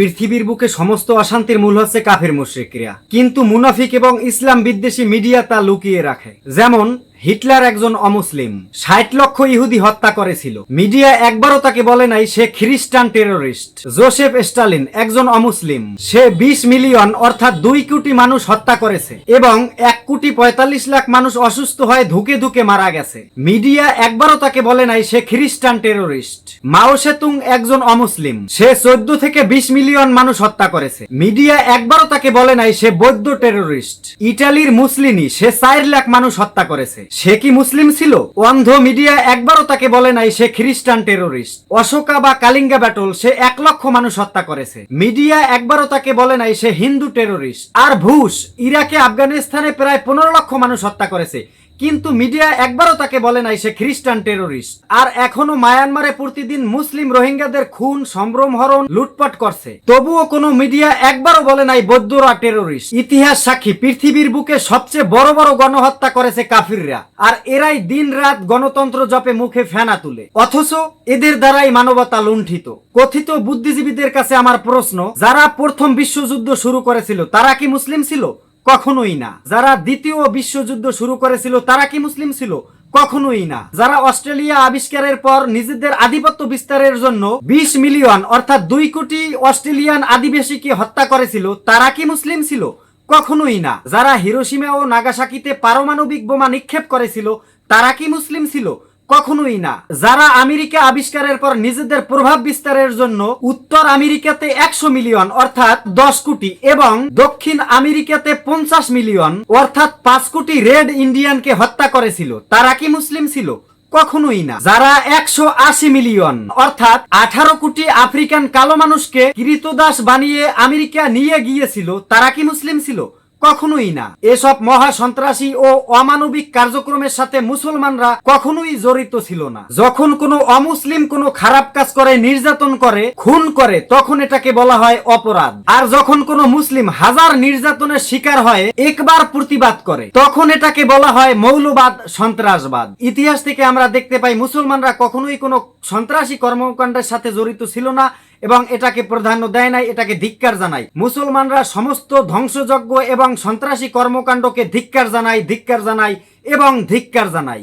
পৃথিবীর বুকে সমস্ত অশান্তির মূল হচ্ছে কাফের মুশ্রিকরা। কিন্তু মুনাফিক এবং ইসলাম বিদ্বেষী মিডিয়া তা লুকিয়ে রাখে। যেমন হিটলার একজন অমুসলিম। ষাট লক্ষ ইহুদি হত্যা করেছিল। মিডিয়া একবারও তাকে বলে নাই, সে খ্রিস্টান টেরোরিস্ট। জোসেফ স্টালিন একজন অমুসলিম। সে বিশ মিলিয়ন, অর্থাৎ দুই কোটি মানুষ হত্যা করেছে এবং এক কোটি পঁয়তাল্লিশ লাখ মানুষ অসুস্থ হয়ে ধুকে ধুকে মারা গেছে। মিডিয়া একবারও তাকে বলে নাই, সে খ্রিস্টান টেরোরিস্ট। মাও সেতুং একজন অমুসলিম। সে চোদ্দ থেকে বিশ মিলিয়ন মানুষ হত্যা করেছে। মিডিয়া একবারও তাকে বলে নাই, সে বৌদ্ধ টেরোরিস্ট। ইটালির মুসলিনি, সে চার লাখ মানুষ হত্যা করেছে। সে কি মুসলিম ছিল? অন্ধ মিডিয়া একবারও তাকে বলে নাই সে খ্রিস্টান টেরোরিস্ট। অশোকা বা কালিঙ্গা ব্যাটল, সে এক লক্ষ মানুষ হত্যা করেছে। মিডিয়া একবারও তাকে বলে নাই সে হিন্দু টেরোরিস্ট। আর ভুষ, ইরাকে, আফগানিস্তানে প্রায় পনেরো লক্ষ মানুষ হত্যা করেছে। কিন্তু মিডিয়া একবারও তাকে বলে নাই সে খ্রিস্টান টেরোরিস্ট। আর এখনও মায়ানমারে প্রতিদিন মুসলিম রোহিঙ্গাদের খুন, সম্ভ্রম হরণ, লুটপাট করছে। তবুও কোনো মিডিয়া একবারও বলে নাই বৌদ্ধরা টেরোরিস্ট। ইতিহাস সাক্ষী, পৃথিবীর বুকে সবচেয়ে বড় বড় গণহত্যা করেছে কাফিররা। আর এরাই দিন রাত গণতন্ত্র জপে মুখে ফেনা তুলে। অথচ এদের দ্বারাই মানবতা লুণ্ঠিত। কথিত বুদ্ধিজীবীদের কাছে আমার প্রশ্ন, যারা প্রথম বিশ্বযুদ্ধ শুরু করেছিল, তারা কি মুসলিম ছিল? কখনোই না। যারা দ্বিতীয় বিশ্বযুদ্ধ শুরু করেছিল, তারা কি মুসলিম ছিল? কখনোই না। যারা অস্ট্রেলিয়া আবিষ্কারের পর নিজেদের আধিপত্য বিস্তারের জন্য বিশ মিলিয়ন, অর্থাৎ দুই কোটি অস্ট্রেলিয়ান আদিবাসীকে হত্যা করেছিল, তারা কি মুসলিম ছিল? কখনোই না। যারা হিরোসীমা ও নাগাসাকিতে পারমাণবিক বোমা নিক্ষেপ করেছিল, তারা কি মুসলিম ছিল? কখনোই না। যারা আমেরিকা আবিষ্কারের পর নিজেদের প্রভাব বিস্তারের জন্য উত্তর আমেরিকাতে একশো মিলিয়ন, অর্থাৎ দশ কোটি, এবং দক্ষিণ আমেরিকাতে পঞ্চাশ মিলিয়ন, অর্থাৎ পাঁচ কোটি রেড ইন্ডিয়ানকে হত্যা করেছিল, তারা কি মুসলিম ছিল? কখনোই না। যারা একশো আশি মিলিয়ন, অর্থাৎ আঠারো কোটি আফ্রিকান কালো মানুষকে কৃতদাস বানিয়ে আমেরিকা নিয়ে গিয়েছিল, তারা কি মুসলিম ছিল? কখনোই না। এসব মহা সন্ত্রাসী ও অমানবিক কার্যক্রমের সাথে মুসলমানরা কখনোই জড়িত ছিল না। যখন কোনো অমুসলিম কোনো খারাপ কাজ করে, নির্যাতন করে, খুন করে, তখন এটাকে বলা হয় অপরাধ। আর যখন কোনো মুসলিম হাজার নির্যাতনের শিকার হয়, একবার প্রতিবাদ করে, তখন এটাকে বলা হয় মৌলবাদ, সন্ত্রাসবাদ। ইতিহাস থেকে আমরা দেখতে পাই, মুসলমানরা কখনোই কোনো সন্ত্রাসী কর্মকাণ্ডের সাথে জড়িত ছিল না এবং এটাকে প্রাধান্য দেয় নাই, এটাকে ধিক্কার জানায়। মুসলমানরা সমস্ত ধ্বংসযজ্ঞ এবং সন্ত্রাসী কর্মকাণ্ডকে ধিক্কার জানায় ধিক্কার জানায় এবং ধিক্কার জানায়।